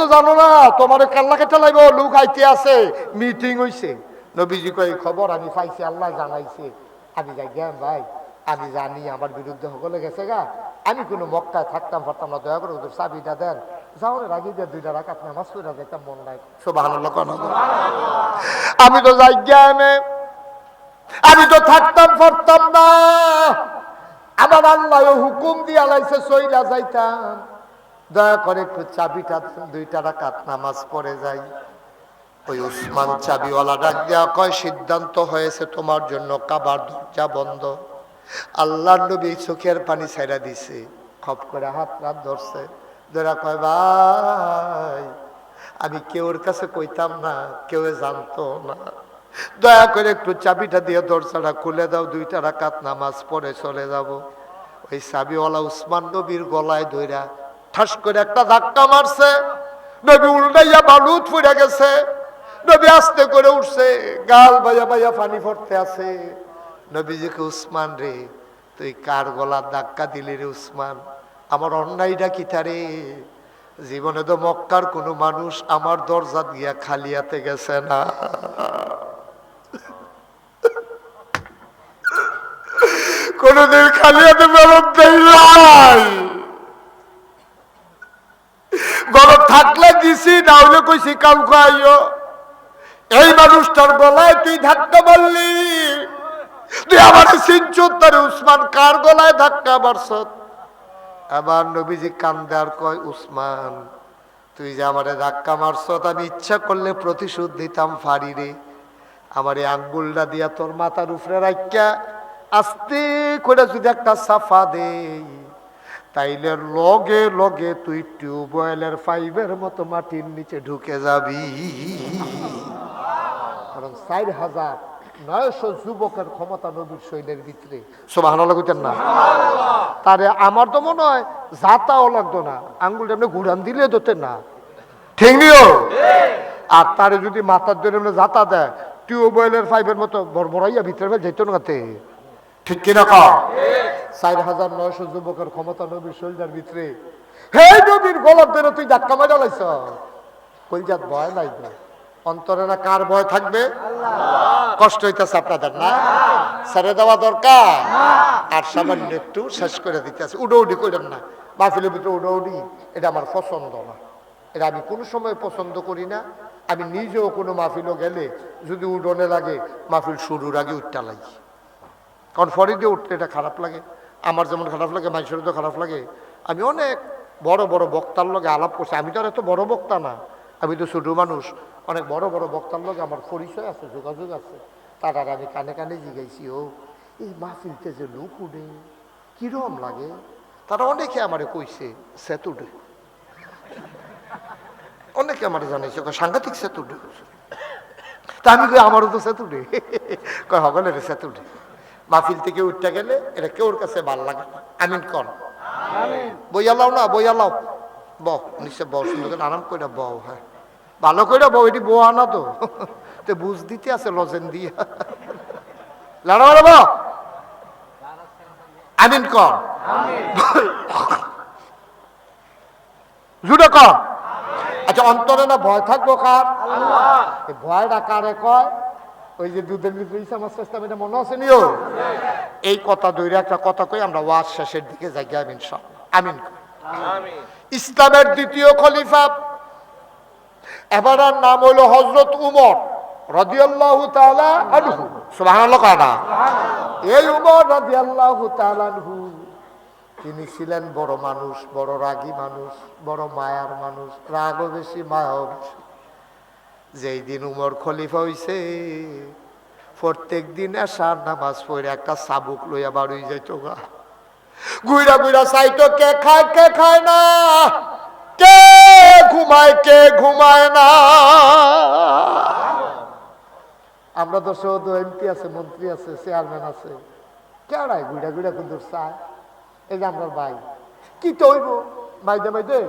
জানো না, তোমার কাল্লাকে চালাইব লোক আইতে আছে মিটিং হইছে। নবীজি কই খবর আমি পাইছি, আল্লাহ জানাইছে। আমি যাই, জ্ঞান ভাই, আমি জানি আমার বিরুদ্ধে সকলে গেছে গা। আমি কোনো মক্কায় থাকতাম পারতাম না, দয়া করে ওদের চাবিটা দেন। যাও রে রাগি দিয়ে দুইটা রাখাত নামাজ পড়া যাইতাম, মন নাই। আমি তো যাই জ্ঞানে, আমি তো থাকতাম পারতাম না। আমার আল্লাহ হুকুম দিয়া লাইছে সইলা যাইতাম। দয়া করে একটু চাবিটা দুইটা রাকাত নামাজ পড়ে যাই। ওই উসমান চাবিওয়ালা ডাক দেওয়া কয়, সিদ্ধান্ত হয়েছে তোমার জন্য কাবার দরজা বন্ধ। আল্লাহ নবী চোখের পানি ছেড়া দিছে। খপ করে হাত রাত ধরছে। ধরা কয়, ভাই, আমি কেউর কাছে কইতাম না, কেউ জানতো না। দয়া করে একটু চাবিটা দিয়ে দরজাটা খুলে দাও দুইটা রাকাত নামাজ পড়ে চলে যাব। ওই চাবিওয়ালা উসমান নবীর গলায় ধইরা ঠাস করে একটা ধাক্কা মারছে। নবী উল্টাইয়া বালুত ফুরে গেছে। নবী আস্তে করে উঠছে, গাল বাইয়া বাইয়া পানি পড়তে আছে। নবীজিকে, উসমান রে, তুই কার গলার ধাক্কা দিলি রে উসমান? আমার অন্যায়টা কি তারে? জীবনে তো মক্কার কোনো মানুষ আমার দরজা দিয়া খালিয়াতে গেছে না। কোনদিন খালিয়াতে ফেরত দেই নাই গরম থাকলে দিছি, না হলে কইছি, কাম খাইও। এই মানুষটার গলায় তুই ধাক্কা মারলি। তুই আমার সিনচুত তারে উসমান কার গলায় ধাক্কা মারছ আবার নবীজি কান্দার কয়, উসমান, তুই যে আমারে ধাক্কা মারছ আমি ইচ্ছা করলে প্রতিশোধ দিতাম, ফাড়ি রে। আমার এই আঙ্গুলটা দিয়া তোর মাথার উপরে রাখিয়া আস্তে করে যদি একটা সাফা দেই। তাইলে লগে লগে তুই টিউবওয়েলের পাইপের মতো মাটির নিচে ঢুকে যাবি। কারণ চার হাজার নয়শো যুবকের ক্ষমতা নবীর শৈলের ভিতরে। সোবাহ লাগতেন না? তারে আমার তো মনে হয় যাতাও লাগতো না। আঙ্গুলটা এমনি ঘুরান দিলে ধরতেন না। ঠিক নিও আর তারে যদি মাথার ধরে এমনি যাতা দেয় টিউবওয়েলের পাইপের মতো বড়বড়াইয়া ভিতরে ফেলে যেত না তে। ঠিক কিনা কা চার হাজার নয়শো যুবকের ক্ষমতা নবীর শৈলজার ভিতরে। হে নবীর গলার ধরে তুই ধাক্কা মারা লাইছ। কলজাত ভয় নাই তো? অন্তরে না কার ভয় থাকবে? কষ্ট হইতেছে আপনাদের না? ছেড়ে দেওয়া দরকার। আর সামান্য একটু শেষ করে দিতে আছে। উডৌডি করেন না। মাহফিলের ভিতরে উডৌডি এটা আমার পছন্দ না। এটা আমি কোনো সময় পছন্দ করি না। আমি নিজেও কোনো মাহফিলও গেলে যদি উডনে লাগে মাহফিল শুরুর আগে উঠটা লাগি। কারণ ফরি দিয়ে উঠতে এটা খারাপ লাগে। আমার যেমন খারাপ লাগে মানুষের তো খারাপ লাগে। আমি অনেক বড় বড় বক্তার লগে আলাপ করছি। আমি তো আর এত বড় বক্তা না। আমি তো ছোট মানুষ। অনেক বড় বড় বক্তার লগে আমার পরিচয় আছে, যোগাযোগ আছে। তারা আমি কানে কানে জিগাইছি, ও, এই মাহফিলতে যে লোক উঠে, কিরম লাগে? তারা অনেকে আমারে কইছে সেতুডে অনেকে আমার জানাইছে সাংঘাতিক সেতুডে তা আমি কই, আমারও তো সেতুডে কয় হগলের সেতুডে মাহফিল থেকে উঠতে গেলে এটা কেউর কাছে ভালো লাগে না। আমিন কন। বইয়া লাও না বইয়া লাও। বহ নিশ্চয় বউ সুন্দর করে আরাম করে বউ হ্যাঁ। ভালো করে বউ এটি বউ আনা তো। তো বুঝ দিতে আছে লজেন দিয়া। লাড়া মারব আমিন কন। জুড়ে কন। আচ্ছা অন্তরে না ভয় থাকব কার? ভয়টা কারে কয়? ওই যে দুধের ভিতরে ইসা মাছ এটা মনে আছে নিও এই কথা দৈরে একটা কথা কই আমরা ওয়াজ শেষের দিকে যাই আমিন সব আমিন ইসলামের দ্বিতীয় খলিফা এবার নাম হলো হজরত উমর রদিয়াল্লাহু তাআলা আনহু। সুবহানাল্লাহ কানা এই উমর রদিয়াল্লাহু তাআলা আনহু তিনি ছিলেন বড় মানুষ বড় রাগী মানুষ বড় মায়ার মানুষ রাগও বেশি মায়াও বেশি। যেই দিন উমর খলিফা হইছে, প্রত্যেক দিন আসার নামাজ পড়ে একটা সাবুক লইয়া বাড়ি যাইতো গা। গুইরা গুইরা সাইতো কে খায় কে খায় না? কে ঘুমায় কে ঘুমায় না? আমরা তো শুধু এমপি আছে, মন্ত্রী আছে, চেয়ারম্যান আছে। কেড়াই গুইরা গুইরা কিন্তু চায়? এই যে আমার ভাই। কি তো হইব? মাইদে মাইদে,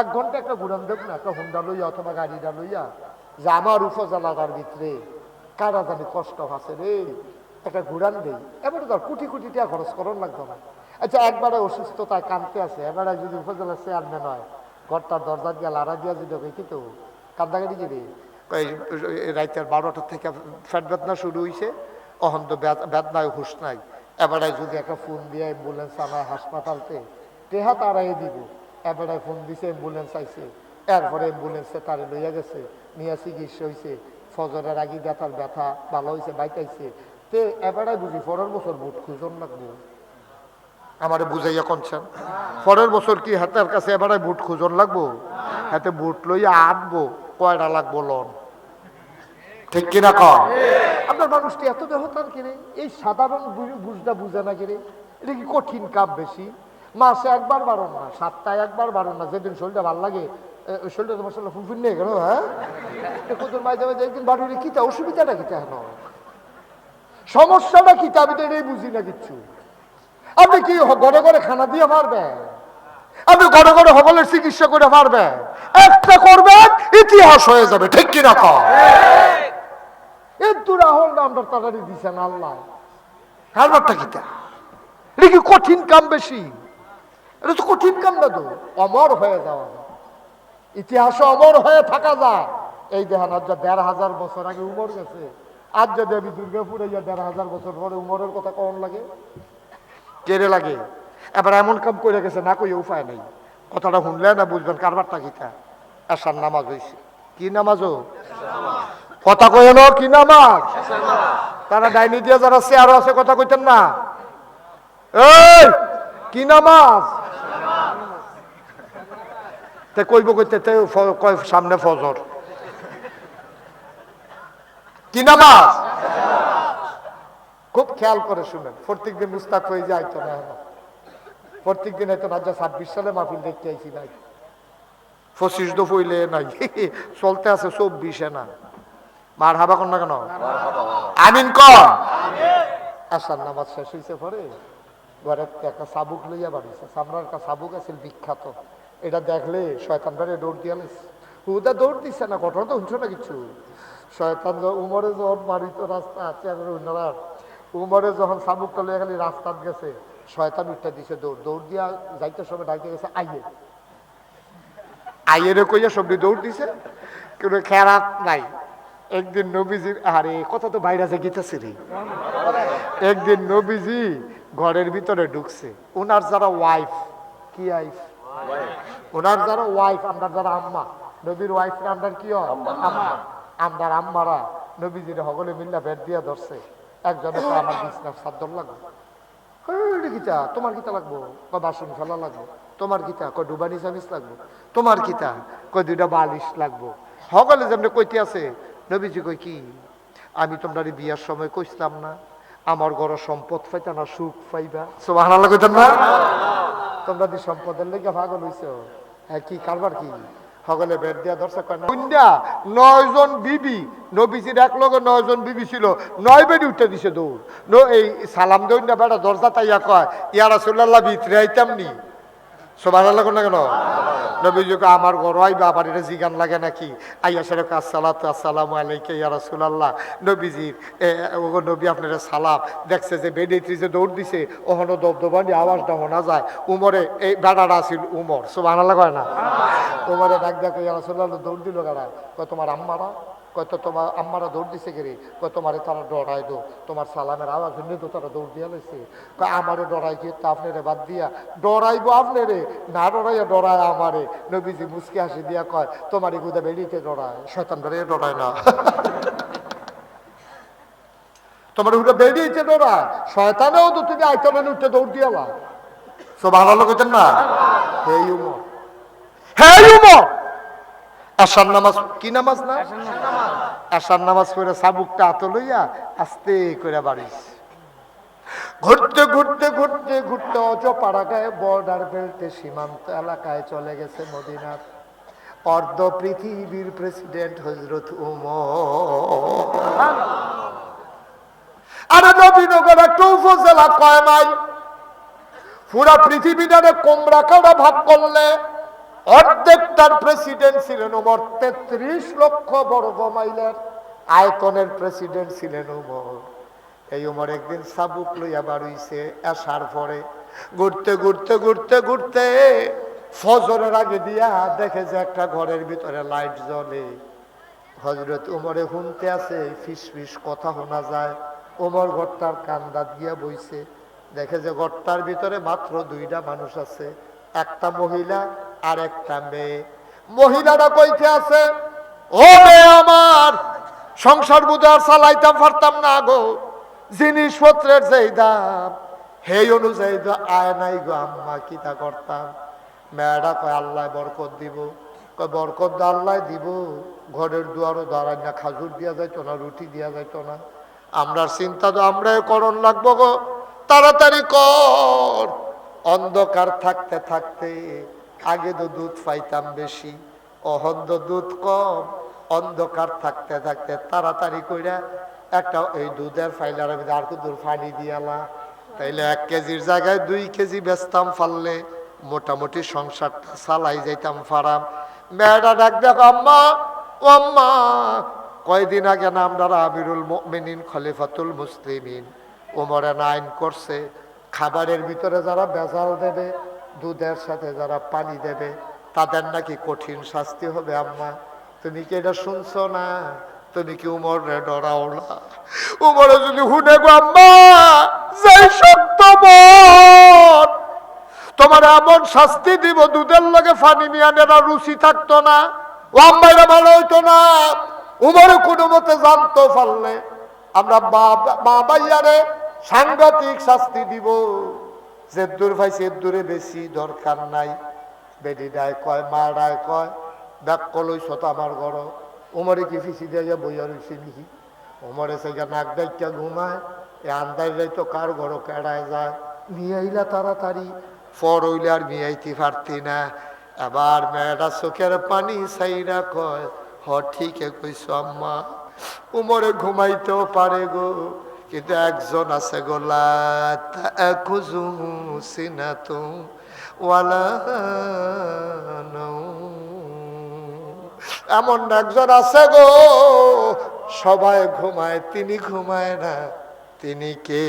এক ঘণ্টা একটা ঘুরান দেব না, একটা হুন্ডা লইয়া অথবা গাড়িটা লইয়া। যে আমার উপজেলাটার ভিতরে কারা জানি কষ্ট আছে রে? একটা ঘুরান দেই। এবারে ধর কোটি কোটি টাকা খরচ করার লাগতো না। আচ্ছা একবারে অসুস্থতায় কানতে আছে। এবারে যদি উপজেলা চেয়ারম্যান হয়, ঘরটার দরজা দিয়ে লাড়া দিয়া যদি কই কি তো? কান্দাকাটি কি রে? রাইতের বারোটার থেকে ফ্যাট বেদনা শুরু হয়েছে অহন তো বেদ- বেদনায় হুশ নাই। এবারে যদি একটা ফোন দিয়ে অ্যাম্বুলেন্স আনায় হাসপাতালতে টেহা তারাই দিব। এবারে ফোন দিছে, অ্যাম্বুলেন্স আইছে। এরপরে অ্যাম্বুলেন্সে তারে লইয়া গেছে। নিয়ে চিকিৎসা হয়েছে ফজরের আগে ব্যথার ব্যথা ভালো হয়েছে বাইতাইছে। তে এবারে বুঝি পরের বছর বুট খুঁজন লাগবো? আমারে বুঝাইয়া কনছেন পরের বছর কি হাতের কাছে এবারে বুট খুঁজন লাগবো? হাতে বুট লইয়া আটবো কয়টা লাগবো লন? ঠিক কিনা কম আপনার মানুষটি এত দেহতার কিনে এই সাধারণ বুঝটা বুঝে না কিনে এটা কি কঠিন কাপ বেশি? মাসে একবার বারণ না সাতটায় একবার বারণ না যেদিন শরীরটা ভালো লাগে শরীরটা নিয়ে গেল হ্যাঁ? মাঝে মাঝে একদিন কিতা অসুবিধাটা কিতা সমস্যাটা কিতা আমি তো এটাই বুঝি না কিচ্ছু। আপনি কি ঘরে ঘরে খানা দিয়ে পারবেন আপনি ঘরে ঘরে চিকিৎসা করে পারবেন একটা করবেন, ইতিহাস হয়ে যাবে, ঠিক কিনা কম একটু রাহুল নামটা তাড়াতাড়ি দিছেন আল্লাহ। কারবারটা কিটা এটা কি কঠিন কাম বেশি? এটা তো কঠিন কাম না তো, অমর হয়ে যাওয়া। ইতিহাসে অমর হয়ে থাকা যায়। এই আজ যা দেড় হাজার বছর আগে উমর গেছে আজ যদি আমি দুর্গাপুরে যা দেড় হাজার বছর পরে উমরের কথা কখন লাগে? কেড়ে লাগে? এবার এমন কাম করে গেছে, না কই উপায় নেই। কথাটা শুনলে না বুঝবেন কারবারটা কিটা আসার নামাজ হয়েছে কি নামাজও কথা কই হলো কি নামাজ? তারা ডাইনি দিয়ে যারা চেয়ারও আছে, কথা কইতেন না। এই, কি নামাজ? তে কইব কইতে কয় সামনে ফজর। কি নামাজ? খুব খেয়াল করে শুনেন প্রত্যেক দিন মুস্তাক হয়ে যায় তো না প্রত্যেক দিন হয়তো রাজা ছাব্বিশ সালে মাহফিল দেখতে আইছি নাই। পঁচিশ দো পইলে নাই। চলতে আছে চব্বিশে না। মার হাবা কর না কেন? আমিন কর। আসার নামাজ শেষ হয়েছে পরে, ঘরে একটা সাবুক লইয়া বাড়িছে। সামনের একটা সাবুক আছে বিখ্যাত। এটা দেখলে শয়তান বাড়ি দৌড় দিয়ে হুদা দৌড় দিচ্ছে না, ঘটনা তো শুনছো না কিছু। শয়তান উমরে যখন মারিত রাস্তা আছে, আর উমরে যখন সাবুকটা লইয়া খালি রাস্তাত গেছে, শয়তান উঠতে দিছে দৌড়। দৌড় দিয়া যাইতে সময় ডাইতে গেছে, আইয়ে। আইয়েরে কইয়া সবজি দৌড় দিছে কিন্তু খেরাত নাই। একদিন নবীজির আরে কথা তো বাইরে আছে গীতাছে রে। একদিন নবীজি ঘরের ভিতরে ঢুকছে। ওনার যারা ওয়াইফ কি ওয়াইফ ওনার যারা ওয়াইফ আমরা যারা আম্মা নবীর ওয়াইফ আমরা কি? আম্মা আম্মারা। নবীজির হগলে মিল্লা বেড দিয়া ধরছে। একজনে তো আমার বিছনার সাদ্দর লাগবে। গীতা তোমার গীতা লাগবো? কয় বাসন ফেলা লাগবো? তোমার গীতা কয় ডুবানি চামিচ লাগবো? তোমার গীতা কয় দুইটা বালিশ লাগবো? সকলে যেমনি কইতে আছে নবীজি কই কি আমি তোমরা বিয়ার সময় কইছিলাম না আমার ঘরে সম্পদ পাইতা না সুখ পাইবা। সোবাহ কইতাম না? তোমরা দি সম্পদের লেগে পাগল হইছো? হ্যাঁ কি কারবার কি? সকলে বেড দিয়া দর্শক কন্যা নয় জন বিবি, নবীজির এক লগে নয় জন বিবি ছিল, নয় বেডি উঠে দিছে দৌড়। ন, এই সালাম দৈন্যা বেটা দরজা তাইয়া কয় ইয়ারা রাসূলুল্লাহ, ভিতরে আইতাম নি। সবার লাগো না কেন? নবীজিকে আমার ঘর আইবা, আবার এটা জিগান লাগে নাকি? আইয়া সেরে আসসালাতু আসসালামু আলাইকা ইয়া রাসূলুল্লাহ। নবীজির ওগো নবী আপনার সালাম। দেখছে যে বেডিত্রি যে দৌড় দিছে ওখানে দবদবানি আওয়াজটা শোনা যায়। উমরে, এই বেড়াটা আছিল উমর। সুবহানাল্লাহ কয় না? উমরে ডাক দেখো, ইয়া রাসূলুল্লাহ দৌড় দিল গাড়া তোমার আম্মারা? কয়, তো তোমার আম্মারা দৌড় দিছে গেরে কয়, তোমারে তারা ডরাই দো। তোমার সালামের আওয়াজ শুনে তো তারা দৌড় দিয়া লইছে। কয়, আমারে ডরাই কি? তা আপনারে বাদ দিয়া, ডরাইবো আপনারে, না ডরাইয়া ডরায় আমারে। নবীজি মুসকে হাসি দিয়া কয়, তোমার গুদা বেরিয়েতে ডরায়। শয়তান ধরে ডরায় না। তোমার উঠে বেরিয়েছে ডরায়। শয়তানেও তো তুমি আইতনে উঠে দৌড় দিয়ালা সব ভালো কইতেন না? হে উমর। হে উমর! আসার নামাজ কি নামাজ না? আসার নামাজ। করে সাবুকটা হাত লইয়া আস্তে করে বাড়িস। ঘুরতে ঘুরতে ঘুরতে ঘুরতে অজ পাড়াগায় বর্ডার বেল্টে সীমান্ত এলাকায় চলে গেছে মদিনার অর্ধ পৃথিবীর প্রেসিডেন্ট হজরত উমর। আরে নবীনগর একটা উপজেলা কয় মাইল? পুরা পৃথিবীটারে কোমরা কাটা ভাগ করলে অর্ধেকটার প্রেসিডেন্ট ছিলেন উমর তেত্রিশ লক্ষ বর্গ মাইলের আয়তনের প্রেসিডেন্ট ছিলেন উমর এই উমর একদিন সাবুক লইয়া বাড়ইছে আসার পরে ঘুরতে ঘুরতে ঘুরতে ঘুরতে ফজরের আগে দিয়া দেখে যে একটা ঘরের ভিতরে লাইট জ্বলে। হজরত উমরে শুনতে আছে ফিস ফিস কথা শোনা যায়। উমর ঘরটার কান্দাত গিয়া বইছে, দেখে যে ঘরটার ভিতরে মাত্র দুইটা মানুষ আছে, একটা মহিলা আর একটা মেয়ে। মহিলাটা কইতে আছে ও মেয়ে আমার, সংসার বুধার চালাইতাম পারতাম না গো, জিনিসপত্রের যেই দাম, সেই অনুযায়ী তো আয় নাই গো আম্মা কিতা করতাম? মেয়েটা কয়, আল্লাহ বরকত দিব। কয়, বরকত আল্লাহ দিব, ঘরের দুয়ারও দাঁড়ায় না, খাজুর দিয়া যাইতো না, রুটি দিয়া যাইতো না। আমরা চিন্তা তো আমরাই করণ লাগবো গো। তাড়াতাড়ি কর। অন্ধকার থাকতে থাকতে আগে তো দুধ পাইতাম বেশি অহন্দ দুধ কম, অন্ধকার থাকতে থাকতে তাড়াতাড়ি কইরা একটা এই দুধের ফাইলার মধ্যে আর কুদুর পানি দিয়ালা। তাইলে এক কেজির জায়গায় দুই কেজি বেচতাম ফাললে মোটামুটি সংসারটা চালাই যাইতাম ফারাম মেয়েটা ডাক দেখো, আম্মা, ও আম্মা, কয়দিন আগে না আমরা আমিরুল মিনিন খলিফাতুল মুসলিমিন ওমরে আইন করছে, খাবারের ভিতরে যারা বেজাল দেবে দুধের সাথে যারা পানি দেবে, তাদের নাকি কঠিন শাস্তি হবে আম্মা। তুমি কি এটা শুনছো না? তুমি কি উমর রে ডরাও না? উমরে যদি হুনে গো আম্মা, যাই মন। তোমার এমন শাস্তি দিব, দুধের লগে ফানি মিয়ানেরা রুচি থাকতো না। ও আম্মাইরা ভালো হইতো না। উমরে কোনো মতে জানতো পারলে, আমরা মা সাংঘাতিক শাস্তি দিব। যে দূর ভাই সে দূরে বেশি দরকার নাই। বেডি ডায় কয়, মা ডায় কয় ব্যাক কলই শত আমার ঘর উমরে কি ফিসি দিয়ে বইয়া রয়েছে উমরে সে নাক? ডাইকা ঘুমায়। এ আন্দাজ যাইতো কার ঘর কেড়ায় যায়? নিয়ে আইলা তাড়াতাড়ি ফর হইলে আর মিয়াইতে পারতি না। এবার মেয়েটা চোখের পানি সাইরা কয়, হ ঠিকই কইস আম্মা। উমরে ঘুমাইতেও পারে গো। কিন্তু একজন আছে গোলা এমন একজন আছে গো, সবাই ঘুমায়, তিনি ঘুমায় না, তিনি কে?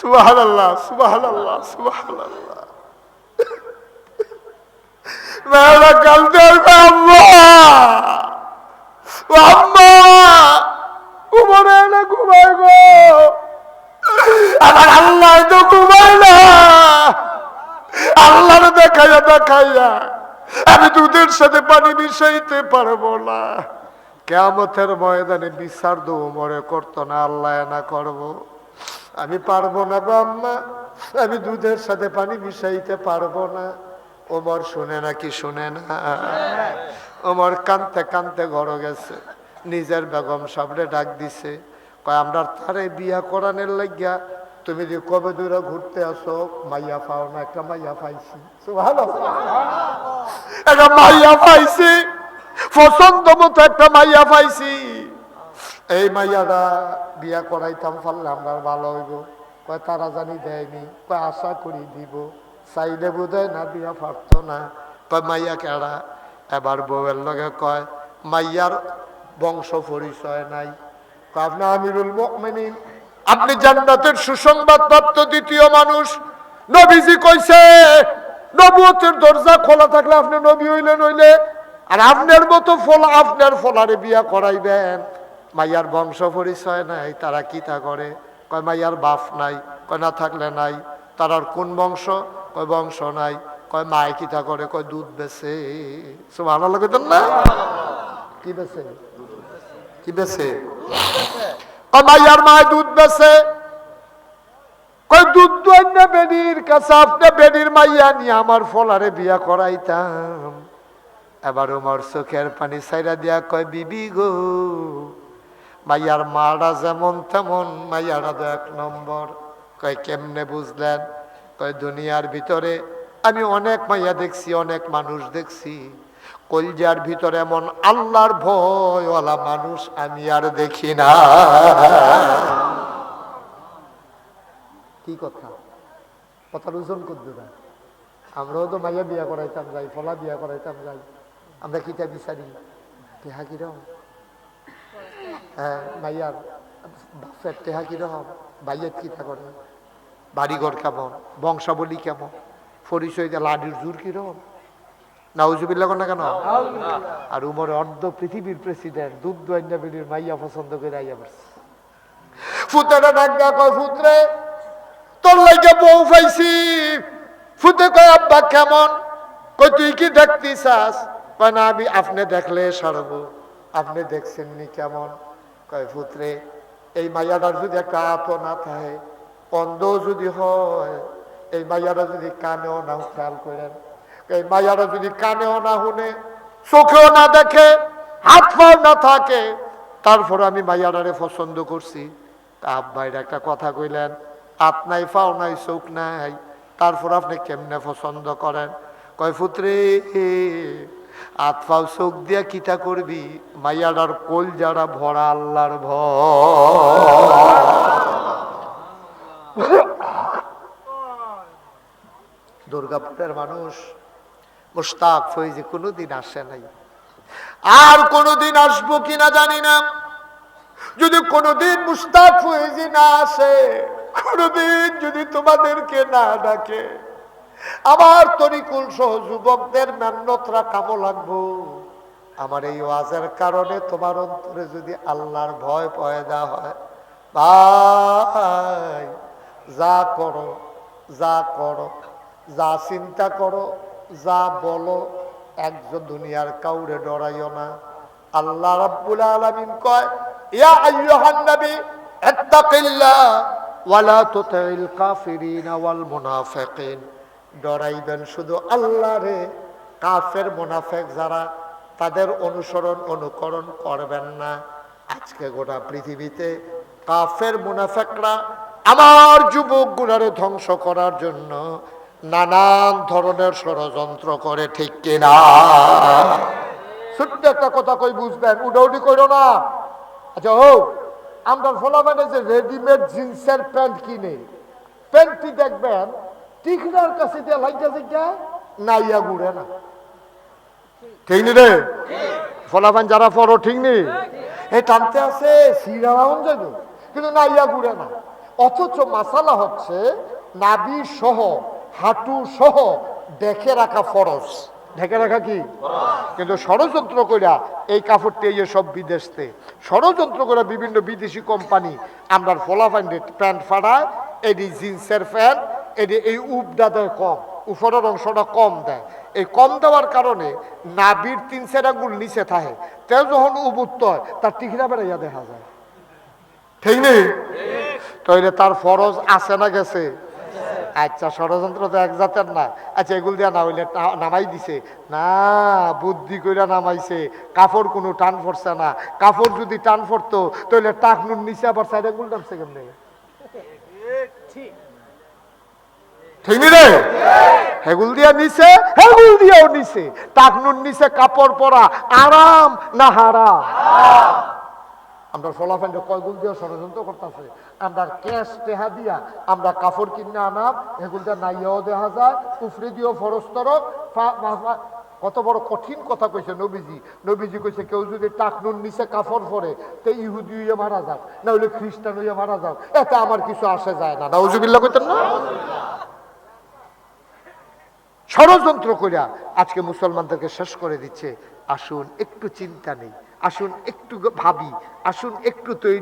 সুবাহান আল্লাহ সুবাহান আল্লাহ সুবাহান আল্লাহ মেয়েরা কালতে আম্মা ও আম্মা ঘুমারে না, ঘুমায় গো। আমার আল্লাহ তো ঘুমায় না। আল্লাহর দেখাইয়া দেখাইয়া আমি দুধের সাথে পানি মিশাইতে পারব না। কেমতের ময়দানে বিচার দো মরে করতো না, আল্লাহ না করব। আমি পারব না গো আম্মা আমি দুধের সাথে পানি মিশাইতে পারব না। ওমর শুনে নাকি শুনে না? ওমর কানতে কানতে ঘর গেছে। নিজের বেগম সাবরে ডাক দিছে, কয়, আমরা তারে বিয়া করানোর লাগিয়া তুমি যে কবে দূরে ঘুরতে আসো, মাইয়া পাও না, একটা মাইয়া পাইছি। ভালো একটা মাইয়া পাইছি, পছন্দ মতো একটা মাইয়া পাইছি। এই মাইয়াটা বিয়া করাইতাম, পারলে আমরা ভালো হইব। কয়, তারা জানি দেয়নি। কয়, আশা করি দিব। চাইলে বোধ না বিয়া পারতো না। কয়, মাইয়া কেড়া? এবার বউয়ের লগে কয়, মাইয়ার বংশ পরিচয় নাই। আপনি আমিরুল মুমিনিন। আপনি জান্নাতের সুসংবাদ প্রাপ্ত দ্বিতীয় মানুষ। নবীজি কইছে, নবুয়তের দরজা খোলা থাকলে আপনি নবী হইলেন হইলে আর আপনার মতো ফল আপনার ফলারে বিয়া করাইবেন। মাইয়ার বংশ পরিচয় নাই, তারা কি তা করে? কয়, মাইয়ার বাপ নাই। কয়, না থাকলে নাই। তারার কোন বংশ? কয় বংশ নাই, কয় মায় কি তা করে, কয় দুধ বেছে। সব ভালো লাগে না? কি বেছে? কি বেছে? মাইয়ার মায় দুধ বেছে। কই দুধ দোয়ান না বেডির কাছে, আপনি বেডির মাইয়া নিয়ে আমার ফলারে বিয়া করাইতাম। এবার ওমর চোখের পানি সাইরা দিয়া কয়, বিবি গো, মাইয়ার মারা যেমন তেমন মাইয়ারা তো এক নম্বর। কয়, কেমনে বুঝলেন? কয়, দুনিয়ার ভিতরে আমি অনেক মাইয়া দেখছি, অনেক মানুষ দেখছি। কলজার ভিতরে এমন আল্লাহর ভয়ওয়ালা মানুষ আমি আর দেখি না। কি কথা? কথার ওজন করতে না। আমরাও তো মাইয়া বিয়া করাইতাম যাই, ফলা বিয়া করাইতাম যাই। আমরা কিটা বিচারি? কেহা কিরম? হ্যাঁ মাইয়ার বাপের টেহা কীরকম ভাইয়ের কিতা করে? বাড়িঘর কেমন? বংশাবলী কেমন? পরিচয় লাডির জোর কীরকম নাউজুবিল্লা না কেন? আর উমরে অর্ধ পৃথিবীর প্রেসিডেন্ট দুধ দোয়ান্না বিড়ির মাইয়া পছন্দ করে আইয়া পারছে ফুতেরা ডাকা কয় ফুতরে তোর লাগে বউ পাইছি। ফুতে কয় আব্বা কেমন? কই তুই কি দেখতে চাস কয় না আমি আপনি দেখলে সারবো। আপনি দেখছেননি কেমন? কয় ফুতরে এই মাইয়াটার যদি একটা আতো না থাকে অন্ধ যদি হয়, এই মাইয়ারা যদি কানেও না খেয়াল করেন। এই মাইয়াটা যদি কানেও না শুনে, চোখেও না দেখে, হাত পাও না থাকে, তারপর আমি মাইয়াটারে পছন্দ করছি। তা আব্বাইর একটা কথা কইলেন, হাত নাই, পাও নাই, চোখ নাই, তারপর আপনি কেমনে পছন্দ করেন? কয় ফুত্রে হাত পাও, চোখ দিয়া কিতা করবি? মাইয়াটার কোল যারা ভরা আল্লাহর ভয়। দুর্গাপুরের মানুষ মুস্তাক ফৈজি কোনোদিন আসে নাই। আর কোনোদিন আসব কিনা জানি না। যদি কোনোদিন মুস্তাক ফৈজি না আসে, কোনোদিন যদি তোমাদেরকে না ডাকে, আমার তরিকুল সহ যুবকদের মেহনতরা কামো লাগবো। আমার এই ওয়াজের কারণে তোমার অন্তরে যদি আল্লাহর ভয় পয়দা হয়, ভাই, যা করো যা করো। যা চিন্তা করো, যা বলো, একজন দুনিয়ার কাউরে ডরাইও না। আল্লাহ রাব্বুল আলামিন কয়, ইয়া আইয়ুহান নবী ইত্তাকিল্লাহ ওয়ালা তুতিল কাফিরিন ওয়াল মুনাফিকিন। ডরাইবেন শুধু আল্লাহরে কাফের মুনাফিক যারা, তাদের অনুসরণ, অনুকরণ করবেন না। আজকে গোটা পৃথিবীতে কাফের মুনাফেকরা আমার যুবক গুণারে ধ্বংস করার জন্য নানান ধরনের ষড়যন্ত্র করে, ঠিক কিনা? ছোট্ট একটা কথা কই বুঝবেন, উডাউডি করো না। আচ্ছা হোক আমরা ফলাফানে যে রেডিমেড জিন্সের প্যান্ট কিনে, প্যান্টটি দেখবেন, টিকনার কাছে দিয়ে লাইটা জিজ্ঞা নাইয়া ঘুরে না। ঠিক নি রে? ফলাফান যারা পড়ো ঠিক নেই এই টানতে আছে সিরাউন যাবে কিন্তু নাইয়া ঘুরে না। অথচ মাসালা হচ্ছে নাবি সহ হাঁটু সহ দেখে রাখা ফরজ। ঢেকে রাখা কি? কিন্তু ষড়যন্ত্র কইরা এই কাপড়টি এই সব বিদেশতে ষড়যন্ত্র করে বিভিন্ন বিদেশি কোম্পানি আমরা ফলাফাইন প্যান্ট ফাড়ায় এটি জিন্সের প্যান্ট এটি এই উপটা দেয় কম উপরের অংশটা কম দেয়। এই কম দেওয়ার কারণে নাবির তিন চার আঙ্গুল নিচে থাকে তেও যখন উবুত্ত হয় তার টিকরা বেড়াইয়া দেখা যায়। ঠিক নেই? তাইলে তার ফরজ আছে না গেছে? আচ্ছা ষড়যন্ত্র তো এক জাতের না। আচ্ছা এগুল দিয়া না হইলে নামাই দিছে। না বুদ্ধি কইরা নামাইছে। কাপড় কোনো টান পড়ছে না। কাপড় যদি টান পড়তো তাহলে টাক নুন নিচে আবার সাইড এগুল টানছে কেমনে? ঠিক। রে? হেগুল দিয়া নিছে হেগুল দিয়াও নিছে। নিচে কাপড় পরা আরাম না হারাম? আমরা ফলাফেন্ডে কয়গুল দিয়ে ষড়যন্ত্র করতেছে। আমরা ক্যাশ টেহা দিয়া, আমরা কাপড় কিনে আনাম এগুলটা নাইয়াও দেখা যায় উফরে দিয়েও ফরস্তরক কত বড় কঠিন কথা কইছে নবীজি। নবীজি কইছে, কেউ যদি টাকনুন নিচে কাপড় পরে, তো ইহুদি হইয়া মারা যাও না হলে খ্রিস্টান হইয়া মারা যাও এতে আমার কিছু আসে যায় না। নাউজুবিল্লাহ কইতেন না? ষড়যন্ত্র করিয়া আজকে মুসলমানদেরকে শেষ করে দিচ্ছে। আসুন, একটু চিন্তা নেই। আসুন একটু ভাবি আসুন একটু তৈরি